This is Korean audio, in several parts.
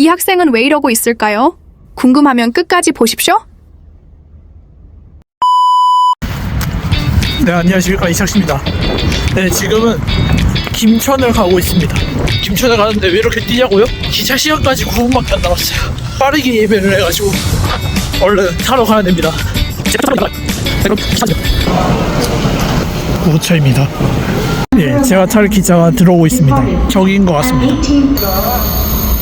이 학생은 왜 이러고 있을까요? 궁금하면 끝까지 보십시오. 네 안녕하십니까. 이창식입니다. 네 지금은 김천을 가고 있습니다. 김천을 가는데 왜 이렇게 뛰냐고요? 기차 시간까지 9분밖에 안 남았어요. 빠르게 예배를 해가지고 얼른 타러 가야 됩니다. 고차입니다. 예, 제가 탈 기차가 들어오고 있습니다. 저기인 것 같습니다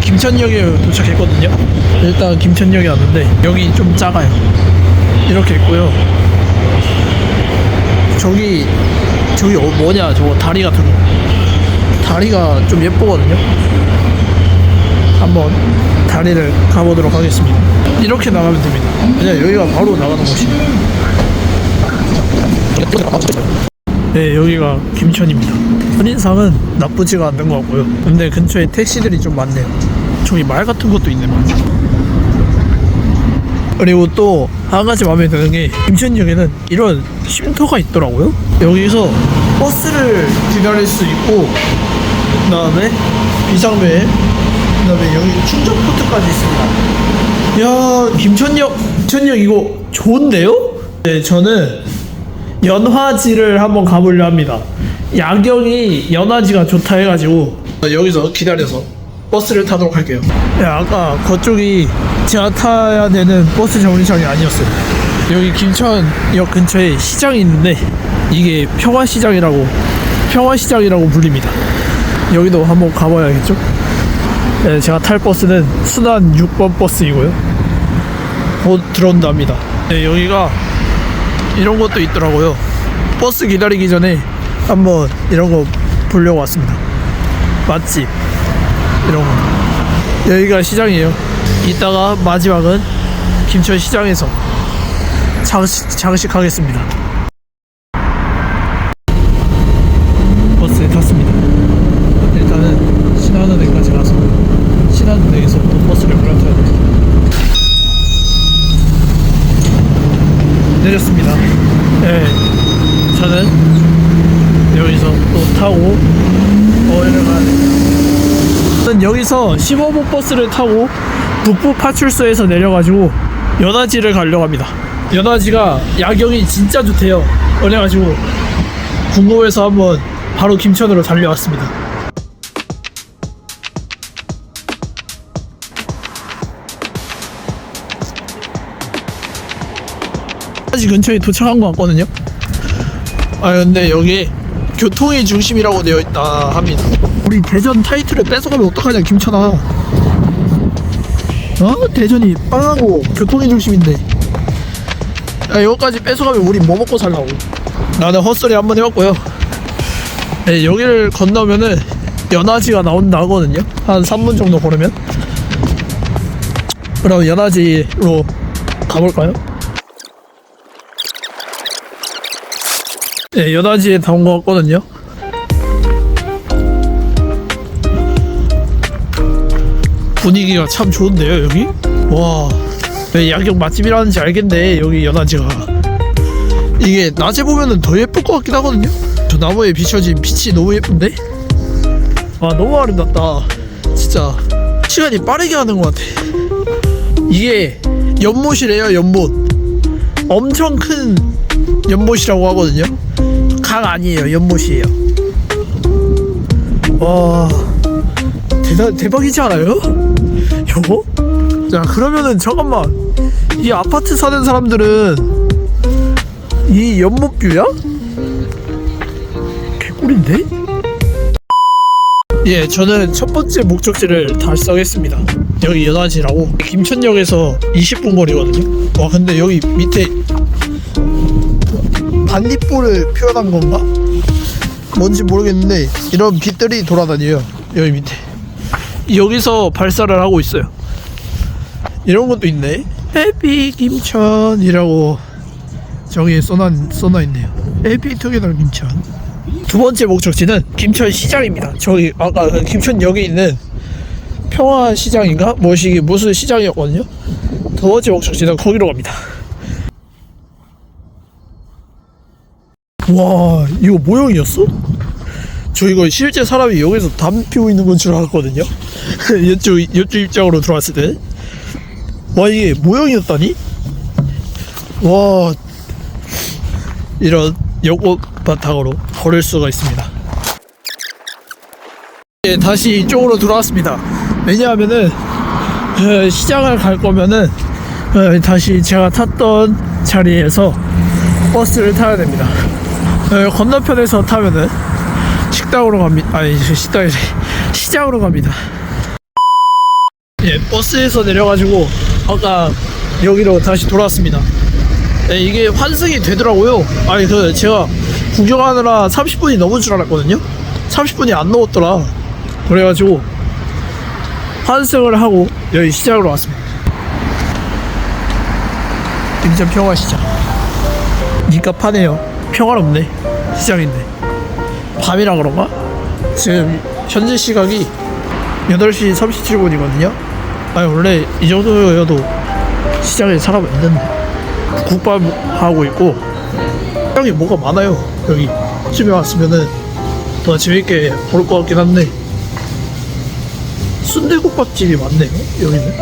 김천역에 도착했거든요. 일단 김천역에 왔는데 여기 좀 작아요. 이렇게 있고요. 저기 저기 어, 뭐냐 저거 다리 같은 거. 다리가 좀 예쁘거든요. 한번 다리를 가보도록 하겠습니다. 이렇게 나가면 됩니다. 그냥 여기가 바로 나가는 곳이에요. 네, 여기가 김천입니다. 선인상은 나쁘지가 않는 것 같고요. 근데 근처에 택시들이 좀 많네요. 저기 말 같은 것도 있네, 말. 그리고 또 한 가지 마음에 드는 게 김천역에는 이런 쉼터가 있더라고요. 여기서 버스를 기다릴 수 있고 그 다음에 비상벨 그 다음에 여기 충전 포트까지 있습니다. 야 김천역 김천역 이거 좋은데요? 네 저는 연화지를 한번 가보려 합니다. 야경이 연화지가 좋다 해가지고 여기서 기다려서 버스를 타도록 할게요. 네, 아까 그쪽이 제가 타야 되는 버스 정류장이 아니었어요. 여기 김천역 근처에 시장이 있는데 이게 평화시장이라고 평화시장이라고 불립니다. 여기도 한번 가봐야겠죠? 네, 제가 탈 버스는 순환 6번 버스이고요. 곧 들어온답니다. 네, 여기가 이런 것도 있더라고요. 버스 기다리기 전에 한번 이런 거 보려고 왔습니다. 맛집 이런 거. 여기가 시장이에요. 이따가 마지막은 김천 시장에서 장식, 장식하겠습니다. 버스에 탔습니다. 일단은 신한은행까지 가서 신한은행에서 또 버스를 갈아타야 됩니다. 내렸습니다. 네, 저는 여기서 또 타고 어디를 가야 됩니다. 여기서 15번 버스를 타고 북부 파출소에서 내려가지고 연화지를 가려고 합니다. 연화지가 야경이 진짜 좋대요. 그래가지고 궁금해서 한번 바로 김천으로 달려왔습니다. 아직 근처에 도착한 것 같거든요. 아 근데 여기 교통의 중심이라고 되어 있다 합니다. 우리 대전 타이틀을 뺏어가면 어떡하냐 김천아. 어? 대전이 빵하고 교통의 중심인데. 야 이거까지 뺏어가면 우리 뭐 먹고 살라고. 나는 헛소리 한번 해봤고요. 네, 여기를 건너면은 연화지가 나온다 하거든요. 한 3분 정도 걸으면. 그럼 연화지로 가볼까요? 네, 연화지에 나온 것 같거든요. 분위기가 참 좋은데요, 여기? 와, 왜 야경 맛집이라는지 알겠네, 여기 연화지가. 이게 낮에 보면은 더 예쁠 것 같긴 하거든요. 저 나무에 비춰진 빛이 너무 예쁜데? 와, 너무 아름답다. 진짜 시간이 빠르게 가는 것 같아. 이게 연못이래요, 연못. 엄청 큰 연못이라고 하거든요. 강 아니에요 연못이에요 와 대단 대박이지 않아요? 요거? 자 그러면은 잠깐만 이 아파트 사는 사람들은 이 연못뷰야? 개꿀인데? 예 저는 첫 번째 목적지를 달성했습니다 여기 연화지라고 김천역에서 20분 거리거든요 와 근데 여기 밑에 반딧불을 표현한 건가? 뭔지 모르겠는데 이런 빛들이 돌아다녀요 여기 밑에 여기서 발사를 하고 있어요 이런 것도 있네. 해피 김천이라고 저기에 써놔 써놔 있네요. 해피 투게더 김천. 두 번째 목적지는 김천 시장입니다. 저기 아까 그 김천역에 있는 평화 시장인가 뭐시 무슨 시장이었거든요. 두 번째 목적지는 거기로 갑니다. 와 이거 모형이었어? 저 이거 실제 사람이 여기서 담 피우고 있는 건 줄 알았거든요. 이쪽 이쪽 입장으로 들어왔을 때. 와 이게 모형이었다니? 와 이런 여꽃 바탕으로 걸을 수가 있습니다. 예, 다시 이쪽으로 돌아왔습니다. 왜냐하면은 어, 시장을 갈 거면은 어, 다시 제가 탔던 자리에서 버스를 타야 됩니다. 어, 건너편에서 타면은 식당으로 갑니다. 아니 저 식당이 시장으로 갑니다. 예, 버스에서 내려가지고 아까 여기로 다시 돌아왔습니다. 네, 이게 환승이 되더라고요. 아니 그 제가 구경하느라 30분이 넘은 줄 알았거든요. 30분이 안 넘었더라. 그래가지고 환승을 하고 여기 시장으로 왔습니다. 인천 평화시장. 니가 파네요. 평화롭네. 시장인데. 밤이라 그런가? 지금 현재 시각이 8시 37분이거든요. 아니 원래 이 정도여도 시장에 사람 있는데 국밥 하고 있고 시장에 뭐가 많아요 여기 집에 왔으면은 더 재밌게 볼 것 같긴 한데 순대국밥집이 많네요 여기는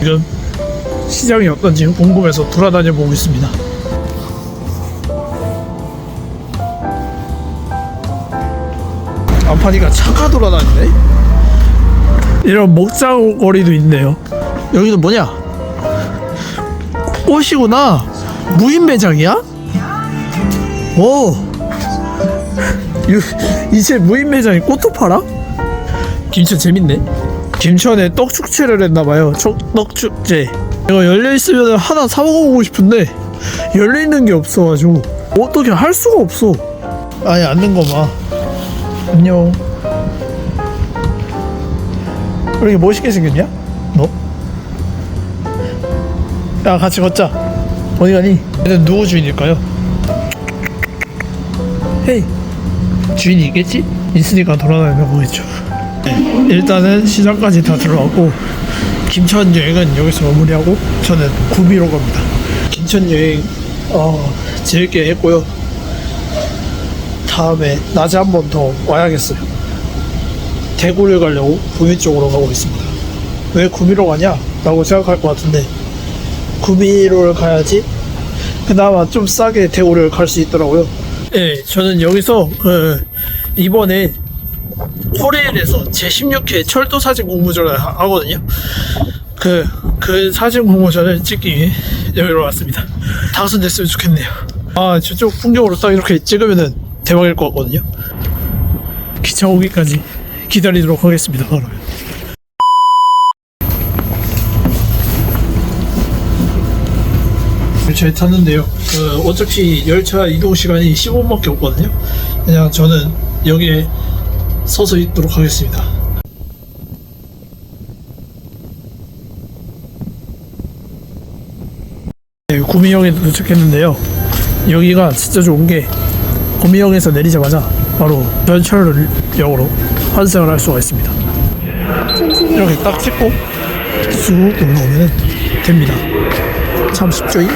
지금 시장이 어떤지 궁금해서 돌아다녀 보고 있습니다 안파니가 차가 돌아다니네? 이런 먹자거리도 있네요. 여기는 뭐냐? 꽃이구나. 무인 매장이야? 오. 유- 이제 무인 매장에 꽃도 팔아? 김천 재밌네. 김천에 떡 축제를 했나봐요. 떡 축제. 이거 열려있으면 하나 사 먹어보고 싶은데 열려있는 게 없어가지고 어떻게 할 수가 없어. 아니 앉는 거봐 안녕 왜 이렇게 멋있게 생겼냐? 너? 야 같이 걷자 어디 가니? 얘는 누구 주인일까요? 헤이 주인이 있겠지? 있으니까 돌아다니며 보겠죠 네, 일단은 시장까지 다 들어왔고 김천 여행은 여기서 마무리하고 저는 구미로 갑니다 김천 여행 어, 재밌게 했고요 다음에 낮에 한 번 더 와야겠어요 대구를 가려고 구미 쪽으로 가고 있습니다 왜 구미로 가냐? 라고 생각할 것 같은데 구미로를 가야지 그나마 좀 싸게 대구를 갈 수 있더라고요. 예, 저는 여기서 그 이번에 코레일에서 제 16회 철도 사진 공모전을 하- 하거든요. 그, 그 사진 공모전을 찍기 위해 여기로 왔습니다. 당선됐으면 좋겠네요. 아, 저쪽 풍경으로 딱 이렇게 찍으면은 대박일 것 같거든요. 기차 오기까지 기다리도록 하겠습니다, 그러면. 잘 탔는데요. 그 어차피 열차 이동 시간이 15분밖에 없거든요. 그냥 저는 여기에 서서 있도록 하겠습니다. 네, 구미역에 도착했는데요. 여기가 진짜 좋은 게 구미역에서 내리자마자 바로 전철역으로 환승을 할 수가 있습니다. 이렇게 딱 찍고 쑥 올라오면 됩니다. 참 쉽죠? 이?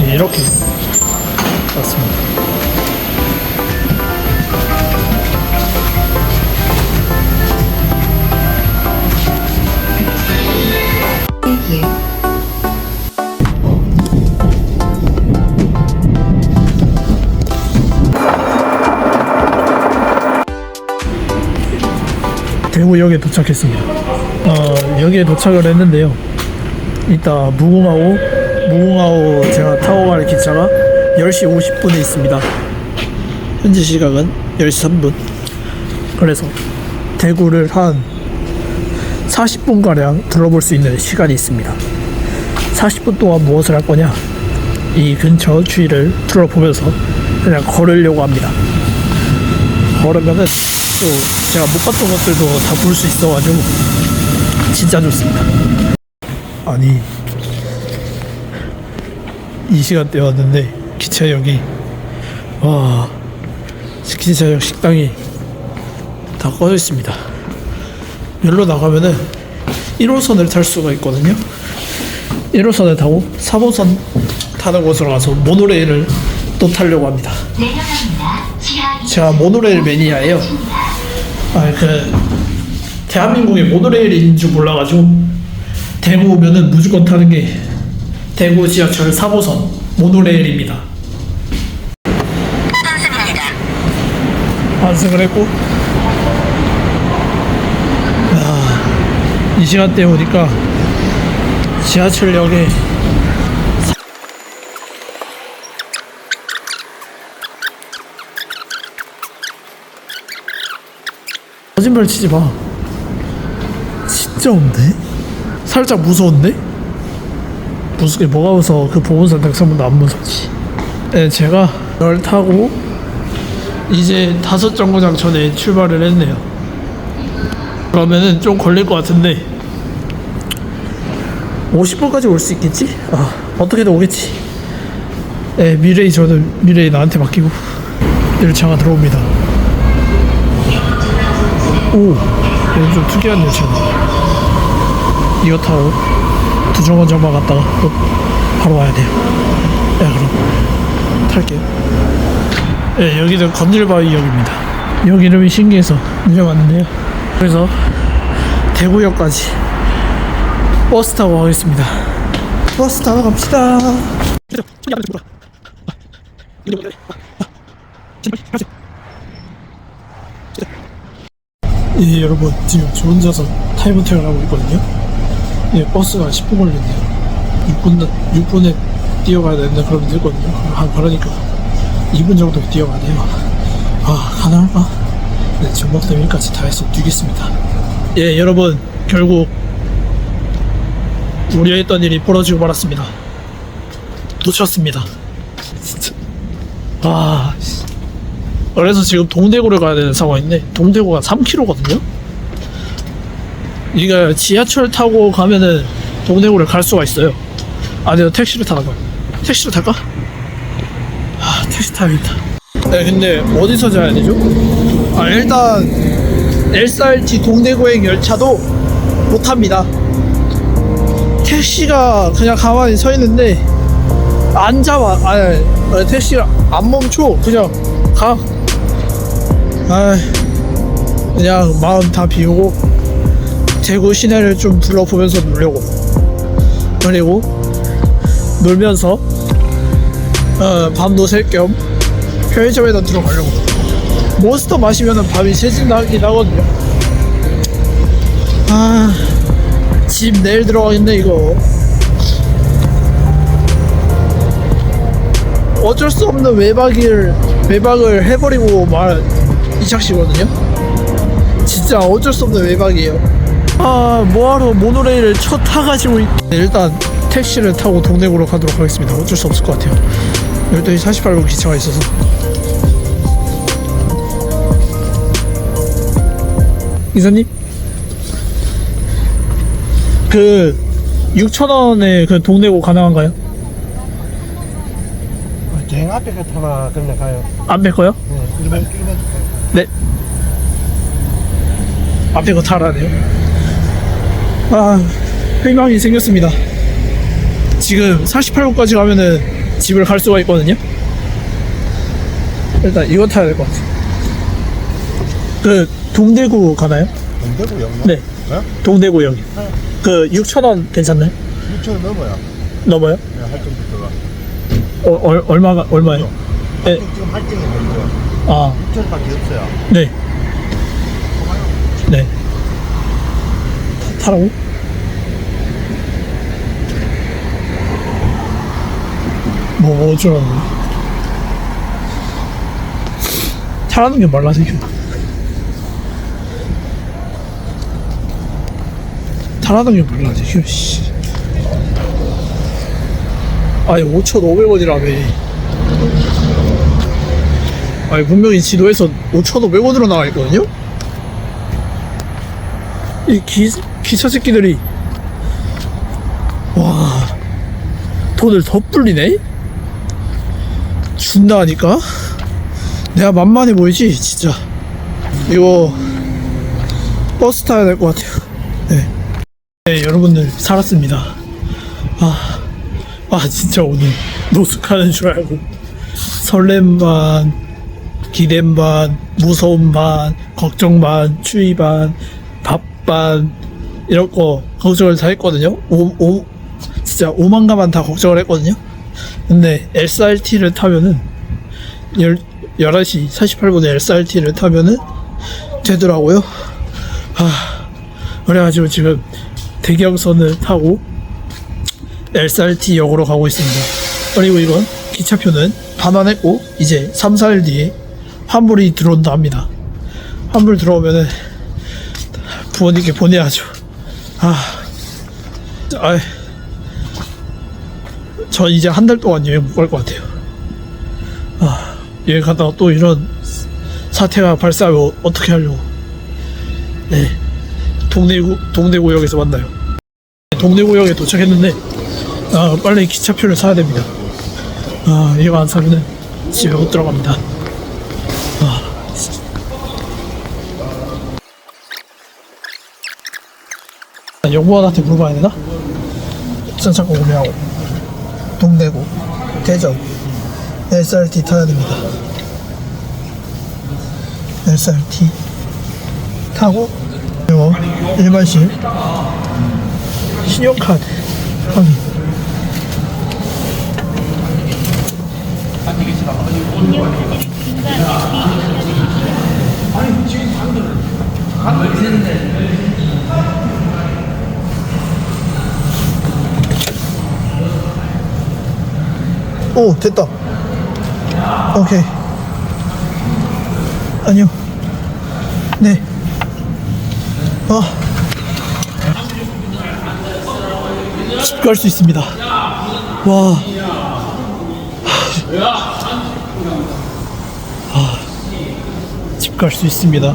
예, 이렇게 맞습니다. 대구역에 도착했습니다. 어, 여기에 도착을 했는데요. 이따 무궁화호, 무궁화호 제가 타고 갈 기차가 10시 50분에 있습니다. 현재 시각은 10시 3분. 그래서 대구를 한 40분가량 둘러볼 수 있는 시간이 있습니다. 40분 동안 무엇을 할 거냐? 이 근처 주위를 둘러보면서 그냥 걸으려고 합니다. 걸으면은 또 제가 못 봤던 것들도 다 볼 수 있어가지고 진짜 좋습니다. 아니 이 시간대 왔는데 기차역이 와 기차역 식당이 다 꺼져 있습니다. 여기로 나가면은 1호선을 탈 수가 있거든요. 1호선을 타고 3호선 타는 곳으로 가서 모노레일을 또 타려고 합니다. 제가 모노레일 매니아예요. 아, 그 대한민국에 모노레일인 줄 몰라가지고 대구 오면은 무조건 타는 게 대구 지하철 3호선 모노레일입니다. 환승을 했고, 아, 이 시간대 오니까 지하철역에 거짓말 치지 마. 진짜 온데? 살짝 무서운데? 무섭게 뭐가 무서워? 그 보건산 백성분도 안 무섭지. 네, 제가 열 타고 이제 다섯 정거장 전에 출발을 했네요. 그러면은 좀 걸릴 것 같은데 50분까지 올 수 있겠지? 아, 어떻게든 오겠지. 네, 미래이 저는 미래이 나한테 맡기고 열차가 들어옵니다. 오, 여기 좀 특이한 열차네. 이거 타고 두 정거장만 갔다가 또 바로 와야 돼요. 네, 그럼 탈게요. 네, 여기는 건질바위역입니다. 역 이름이 신기해서 내려왔는데요. 그래서 대구역까지 버스 타고 가겠습니다. 버스 타러 갑시다. 예, 여러분 지금 저 혼자서 타임 호텔을 하고 있거든요. 예, 버스가 10분 걸린대요. 6분 6분에 뛰어가야 되는데 그러면 되거든요. 아, 그러니까 2분 정도 뛰어가야 돼요. 아, 가능할까? 네, 전북대면 여기까지 다 해서 뛰겠습니다. 예, 여러분 결국 우려했던 일이 벌어지고 말았습니다. 놓쳤습니다. 진짜. 아, 씨. 그래서 지금 동대구를 가야 되는 상황인데 동대구가 3km거든요. 이거 지하철 타고 가면은 동대구를 갈 수가 있어요. 아니요 택시를 타는 거야. 택시를 탈까? 아 택시 타야겠다. 네 근데 어디서 자야 되죠? 아 일단 SRT 동대구행 열차도 못 탑니다. 택시가 그냥 가만히 서 있는데. 아니 아니, 택시가 안 멈춰. 그냥 가. 아 그냥 마음 다 비우고 대구 시내를 좀 둘러보면서 놀려고. 그리고 놀면서 어, 밤도 샐겸 편의점에다 들어가려고. 몬스터 마시면은 밤이 새진다긴 하거든요. 아집 내일 들어가겠네 이거. 어쩔 수 없는 외박을 외박을 해버리고 말 이착시거든요. 진짜 어쩔 수 없는 외박이에요. 아 뭐하러 모노레일을 쳐 타가지고 있... 네, 일단 택시를 타고 동대구로 가도록 하겠습니다. 어쩔 수 없을 것 같아요. 12시 48분 기차가 있어서. 이사님? 그 6,000원에 그 동대구 가능한가요? 갱 앞에 그 타나 그러면 가요. 안 뺄 거요? 네, 1번 1번 네. 앞에 거 타라네요. 아, 희망이 생겼습니다. 지금 48분까지 가면은 집을 갈 수가 있거든요. 일단 이거 타야 될 것 같아요. 그 동대구 가나요? 동대구 영나? 네, 동대구 여기. 그 6,000원 괜찮나요? 6천 넘어요. 넘어요? 네, 할증부터가. 어, 얼, 얼마가 얼마예요? 네. 지금 할증이 먼저 아, 6천밖에 없어요. 네. 네. 타라고? 뭐, 뭐 어쩌라는 거야? 타라는 게 말라서. 타라는 게 말라서 이겨, 씨. 아니, 5,500원이라며. 아니, 분명히 지도에서 5,500원으로 나와 있거든요? 이 기, 기차 새끼들이. 와 돈을 더 불리네? 준다 하니까? 내가 만만해 보이지 진짜. 이거 버스 타야 될 것 같아요. 네. 네 여러분들 살았습니다. 아, 아 진짜 오늘 노숙하는 줄 알고 설렘 반 기대 반 무서움 반 걱정 반 추위 반 밥반거 걱정을 다 했거든요. 오, 오, 진짜 오만가만 다 걱정을 했거든요. 근데 SRT를 타면은 열, 11시 48분에 SRT를 타면은 되더라고요. 아 그래가지고 지금 대경선을 타고 SRT 역으로 가고 있습니다. 그리고 이건 기차표는 반환했고 이제 3, 4일 뒤에 환불이 들어온다 합니다. 환불 들어오면은 부모님께 보내야죠. 아, 아, 전 이제 한 달 동안 여행 못 갈 것 같아요. 아, 여행 갔다가 또 이런 사태가 발생하면 어떻게 하려고? 네, 동래구 동래구역에서 만나요. 동래구역에 도착했는데 아, 빨리 기차표를 사야 됩니다. 아, 이거 안 사면은 집에 못 들어갑니다. 아, 영무원한테 물어봐야 되나? 전차고 구매하고 동대구, 대전, SRT 타야 됩니다. SRT 타고 그리고 일반실 신용카드 확인. 오 됐다. 오케이. 아니요 네. 아. 집갈 수 있습니다. 와. 집 갈 수 있습니다.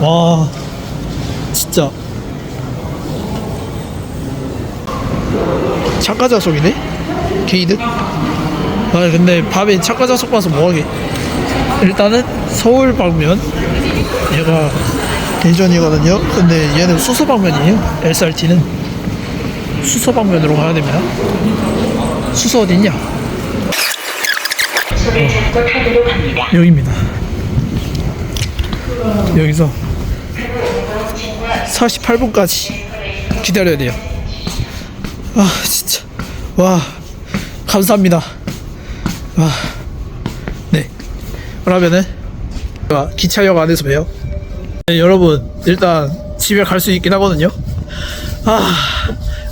와. 진짜. 차가 좌석이네? 게이드 아 근데 차가 좌석 봐서 뭐하게? 일단은 서울 방면. 얘가 대전이거든요. 근데 얘는 수서 방면이에요. SRT는. 수서 방면으로 가야 됩니다. 수서 어딨냐? 어, 여기입니다. 여기서 48분까지 기다려야 돼요. 아 진짜. 와 감사합니다 와 네. 그러면은 아, 기차역 안에서 봬요. 네, 여러분 일단 집에 갈 수 있긴 하거든요. 아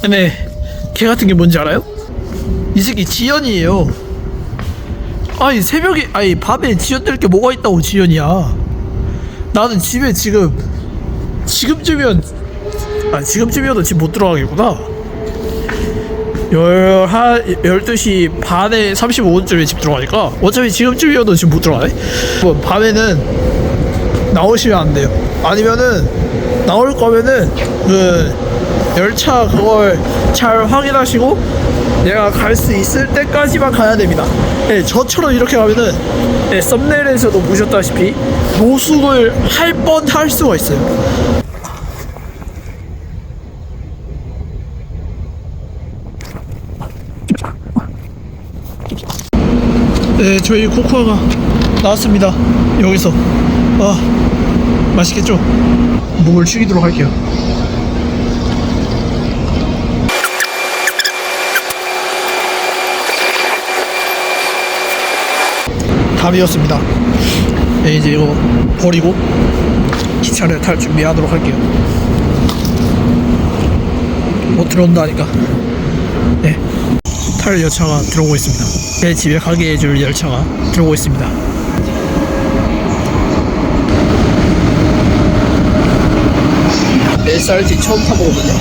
근데 걔 같은 게 뭔지 알아요? 이 새끼 지연이에요. 아니 새벽에 아니 밤에 지연될 게 뭐가 있다고 지연이야. 나는 집에 지금 지금쯤이면 아 지금쯤이어도 집 못 들어가겠구나 열, 한 12시 반에 35분쯤에 집 들어가니까 어차피 지금쯤이어도 지금 못 들어가네? 뭐 밤에는 나오시면 안 돼요. 아니면은 나올 거면은 그 열차 그걸 잘 확인하시고 내가 갈 수 있을 때까지만 가야 됩니다. 네, 저처럼 이렇게 가면은 네, 썸네일에서도 보셨다시피 노숙을 할 뻔 할 수가 있어요 네, 저희 코코아가 나왔습니다. 여기서. 아, 맛있겠죠? 목을 죽이도록 할게요. 답이었습니다. 네, 이제 이거 버리고 기차를 탈 준비하도록 할게요. 못 들어온다니까. 네. 탈 열차가 들어오고 있습니다. 제 집에 가게 해줄 열차가 들어오고 있습니다. SRT 처음 타보거든요.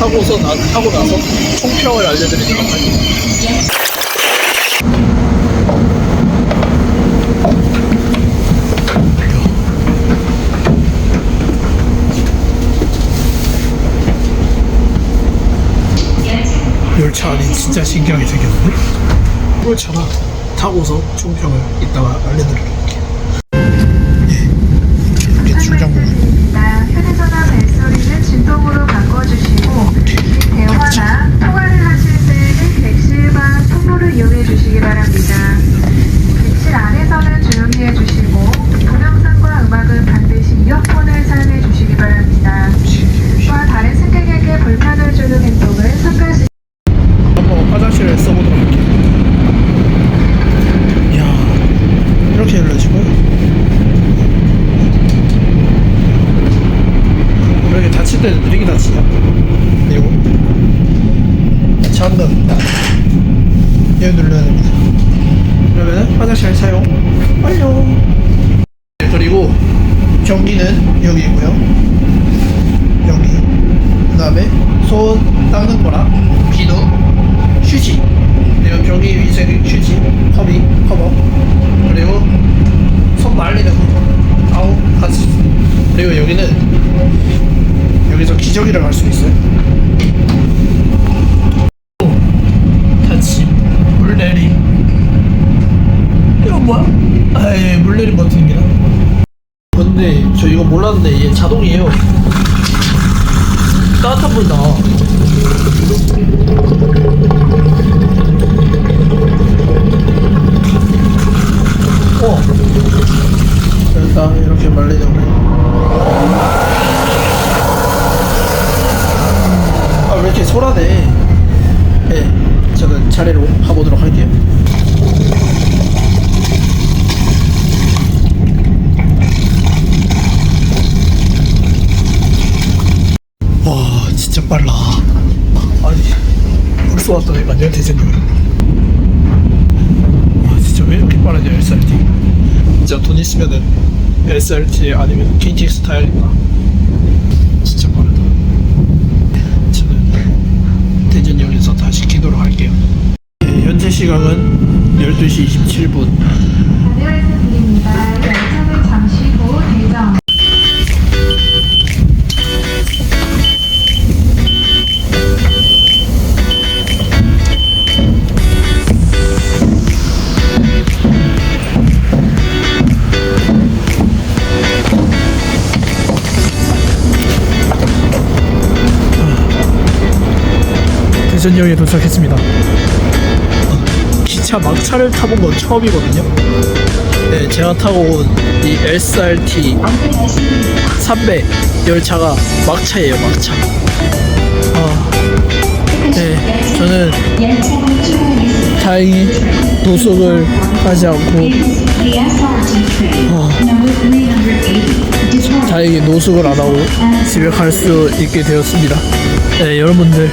타고서 나, 타고 나서 총평을 알려드리도록. 열차 안이 진짜 신기하게 생겼는데? 열차가 타고서 총평을 이따가 알려드릴게요. 예, 이렇게 출장 입니다. 휴대전화 벨소리는 진동으로 바꿔주시고 대화나 통화를 하실 때는 객실과 통로를 이용해 주시기 바랍니다. 객실 안에서는 조용히 해주시고 동영상과 음악은 반드시 이어폰을 사용해 주시기 바랍니다. 또한 다른 승객에게 불편을 주는 행동 10代で出てきたんですよよ잔다 얘 눌러야 됩니다. 그러면 화장실 사용 완료 네, 그리고 전기는 여기 있고요. 여기. 그 다음에 손 닦는 거랑 비누 휴지. 그리고 경기 위생 휴지 허비 커버. 그리고 손 말리는 거. 아우 같이 그리고 여기는 여기서 기저귀를 갈수 있어요 닫힘 물내림 이거 뭐야? 아예 물내림 버튼입니다 근데 저 이거 몰랐는데 얘 자동이에요 따뜻한 물 나와 어. 일단 이렇게 말리는 거. 이렇게 소라네. 예. 저는 차례로 가보도록 할게요. 와, 진짜 빨라. 아니, 벌써 왔다니까요, 대전님. 아 진짜 왜 이렇게 빠르냐 SRT 진짜 돈 있으면은 SRT 아니면 KTX 진짜 빠르다 저는 대전역에서 다시 기도를 할게요. 네, 현재 시각은 12시 27분 대전역에 도착했습니다. 기차 막차를 타본 건 처음이거든요. 네 제가 타고 온 이 SRT 300 열차가 막차예요 막차. 아, 네 저는 다행히 노숙을 하지 않고 어, 다행히 노숙을 안 하고 집에 갈 수 있게 되었습니다. 네, 여러분들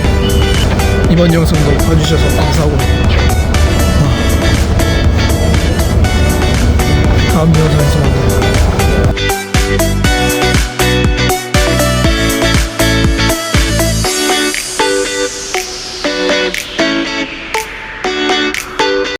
이번 영상도 봐주셔서 감사하고 어, 다음 영상에서 만나요.